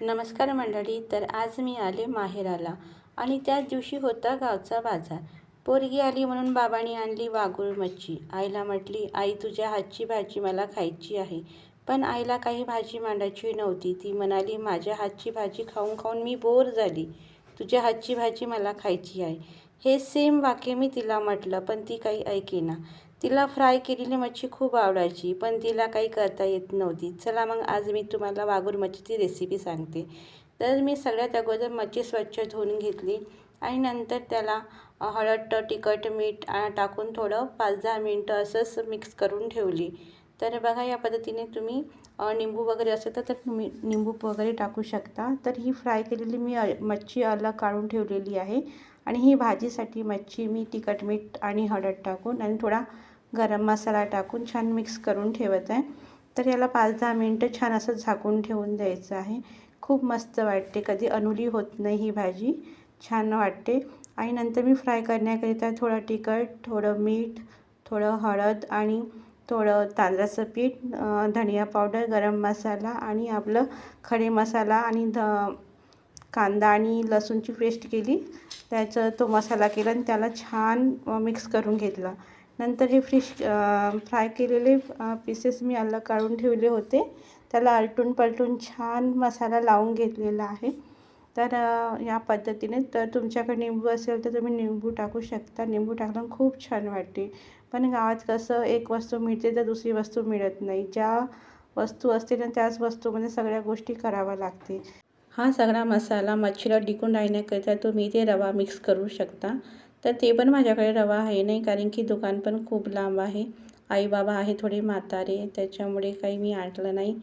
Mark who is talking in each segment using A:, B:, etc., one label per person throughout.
A: नमस्कार मंडळी तर आज मी आले माहेराला आणि त्याच दिवशी होता गावचा बाजार. पोरगी आली म्हणून बाबांनी आणली वाघूळ मच्छी. आईला म्हटली आई तुझ्या हातची भाजी मला खायची आहे पण आईला काही भाजी मांडायची नव्हती. ती म्हणाली माझ्या हातची भाजी खाऊन खाऊन मी बोर झाली. तुझ्या हातची भाजी मला खायची आहे. हे सेम वाक्य मी तिला म्हटलं पण ती काही ऐकेना. तिला फ्राय केलेली मच्छी खूप आवडायची पण तिला काही करता येत नव्हती. चला मग आज मी तुम्हाला वाघूर मच्छीची रेसिपी सांगते. तर मी सगळ्यात अगोदर मच्छी स्वच्छ धुवून घेतली आणि नंतर त्याला हळद तिखट मीठ टाकून थोडं पाच दहा मिनटं असंच मिक्स करून ठेवली. तर बघा या पद्धतीने तुम्ही निंबू वगैरे असेल तर तुम्ही निंबू वगैरे टाकू शकता. तर ही फ्राय केलेली मी मच्छी अलग काढून ठेवलेली आहे. आणि ही भाजीसाठी मच्छी मी तिखट मीठ आणि हळद टाकून आणि थोडा गरम मसाला टाकून छान मिक्स करून ठेवत आहे. तर याला पाच दहा मिनटं छान असं झाकून ठेवून द्यायचं आहे. खूप मस्त वाटते. कधी अनुली होत नाही ही भाजी. छान वाटते. आणि नंतर मी फ्राय करण्याकरिता थोडं तिखट थोडं मीठ थोडं हळद आणि थोडं तांदळाचं पीठ धनिया पावडर गरम मसाला आणि आपलं खडे मसाला आणि ध कांदा आणि लसूणची पेस्ट केली. त्याचं तो मसाला केला आणि त्याला छान मिक्स करून घेतला. नंतर हे फिश फ्राय केलेले पीसेस मी अलग काढून ठेवले होते. त्याला आलटून पलटून छान मसाला लावून घेतलेला आहे. तर या पद्धतीने तर तुमच्याकडे निंबू असेल तर तुम्ही निंबू टाकू शकता. निंबू टाकून खूप छान वाटते. पण गावात कसं एक वस्तू मिळते तर दुसरी वस्तू मिळत नाही. ज्या वस्तू असते ना त्याच वस्तूमध्ये सगळ्या गोष्टी कराव्या लागते हा सगळा मसाला मच्छीला टिकून राहण्याकरिता तुम्ही ते रवा मिक्स करू शकता. तर ते पण माझ्याकडे रवा आहे नाही कारण की दुकान पण खूप लांब आहे. आई बाबा आहे थोडे म्हातारे त्याच्यामुळे काही मी आणलं नाही.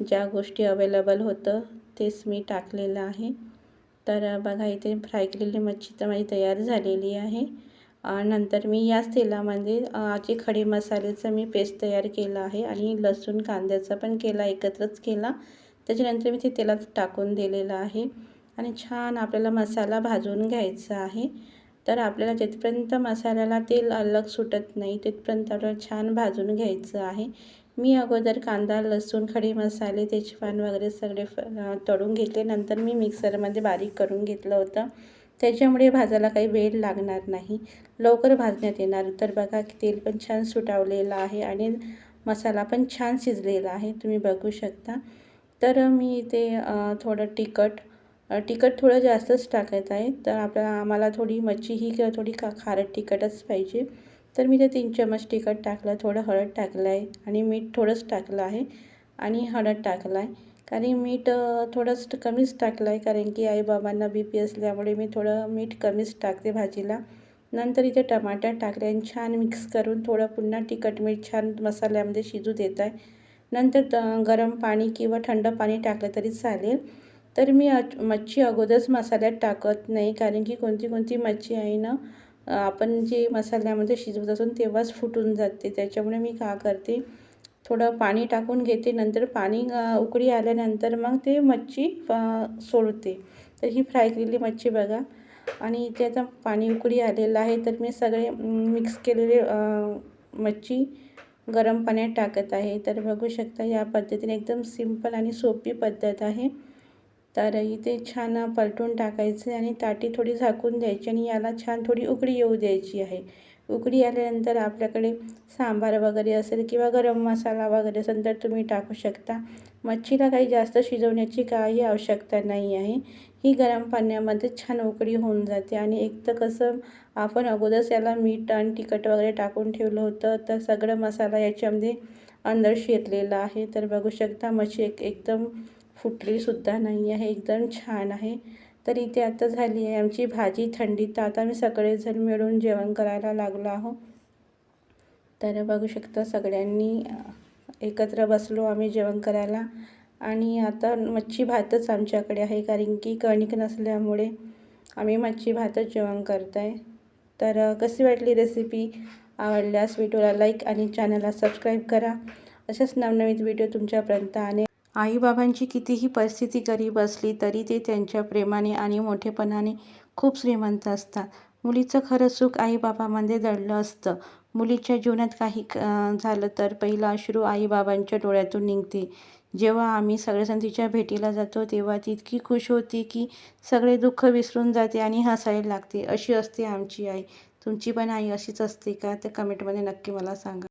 A: ज्या गोष्टी अवेलेबल होतं तेच मी टाकलेलं आहे. तर बघा इथे फ्राय केलेली मच्छी तर माझी तयार झालेली आहे. नंतर मी याच तेलामध्ये जे खडे मसाल्याचा मी पेस्ट तयार केला आहे आणि लसूण कांद्याचा पण केला एकत्रच केला. त्याच्यानंतर मी ते तेलात टाकून दिलेलं आहे. आणि छान आपल्याला मसाला भाजून घ्यायचा आहे. तर आपल्याला जिथपर्यंत मसाल्याला तेल अलग सुटत नाही तिथपर्यंत आपल्याला छान भाजून घ्यायचं आहे. मी अगोदर कांदा लसूण खडे मसाले तेजपान वगैरे सगळे तळून घेतले. नंतर मी मिक्सरमध्ये बारीक करून घेतलं होतं. त्याच्यामुळे भाजायला काही वेळ लागणार नाही. लवकर भाजण्यात येणार. तर बघा की तेल पण छान सुटावलेलं आहे आणि मसाला पण छान शिजलेला आहे. तुम्ही बघू शकता. तर मी इथे थोडं तिखट तिखट थोडं जास्तच टाकत आहे. तर आपल्याला आम्हाला थोडी मच्छी ही किंवा थोडी खा खारट तिखटच पाहिजे. तर मी ते तीन चम्मच तिखट टाकलं थोडं हळद टाकलं आहे आणि मीठ थोडंच टाकलं आहे आणि हळद टाकलं आहे. कारण मीठ थोडंच कमीच टाकलं आहे. कारण की आईबाबांना बी पी असल्यामुळे मी थोडं मीठ कमीच टाकते भाजीला. नंतर इथे टमाटर टाकले आणि छान मिक्स करून थोडं पुन्हा तिखट मीठ छान मसाल्यामध्ये शिजू देत आहे. नंतर त गरम पाणी किंवा थंड पाणी टाकलं तरी चालेल. तर मी मच्छी अगोदरच मसाल्यात टाकत नाही कारण की कोणती कोणती मच्छी आहे ना आपण जे मसाल्यामध्ये शिजवत असून तेव्हाच फुटून जाते. त्याच्यामुळे मी का करते? थोडं पाणी टाकून घेते नंतर पाणी उकळी आल्यानंतर मग ते मच्छी सोडते. तर ही फ्राय केलेली मच्छी बघा. आणि इथे आता पाणी उकळी आलेलं आहे तर मी सगळे मिक्स केलेले मच्छी गरम पाण्यात टाकत आहे. तर बघू शकता या पद्धतीने एकदम सिंपल आणि सोपी पद्धत आहे. तर इथे छान पलटून टाकायचं आणि ताटी थोडी झाकून द्यायची आणि याला छान थोडी उकळी येऊ द्यायची आहे. उकळी आल्यानंतर आपल्याकडे सांबार वगैरे असेल किंवा गरम मसाला वगैरे असेल तर तुम्ही टाकू शकता. मच्छीला काही जास्त शिजवण्याची काही आवश्यकता नाही आहे. ही गरम पाण्यामध्ये छान उकळी होऊन जाते आणि एक तर कसं आपण अगोदरच याला मीठ आणि तिखट वगैरे टाकून ठेवलं होतं तर सगळं मसाला याच्यामध्ये अंदर शिरलेला आहे. तर बघू शकता मच्छी एक एकदम फुटलीसुद्धा नाही आहे एकदम छान आहे. तर इथे आता झाली आहे आमची भाजी थंडी. तर आता आम्ही सगळेजण मिळून जेवण करायला लागलो आहो तर बघू शकता सगळ्यांनी एकत्र बसलो आम्ही जेवण करायला. आणि आता मच्छी भातच आमच्याकडे आहे कारण की कणिक नसल्यामुळे आम्ही मच्छी भातच जेवण करत आहे तर कशी वाटली रेसिपी आवडल्यास व्हिडिओला लाईक आणि चॅनलला सबस्क्राईब करा. असेच नवनवीन व्हिडिओ तुमच्यापर्यंत आणि आईबाबांची कितीही परिस्थिती गरीब असली तरी ते त्यांच्या प्रेमाने आणि मोठेपणाने खूप श्रीमंत असतात. मुलीचं खरं सुख आईबाबामध्ये दडलं असतं. मुलीच्या जीवनात काही क- झालं तर पहिला अश्रू आईबाबांच्या डोळ्यातून निघते. जेव्हा आम्ही सगळेजण तिच्या भेटीला जातो तेव्हा ती इतकी खुश होती की सगळे दुःख विसरून जाते आणि हसायला लागते. अशी असते आमची आई. तुमची पण आई अशीच असते का? तर कमेंटमध्ये नक्की मला सांगा.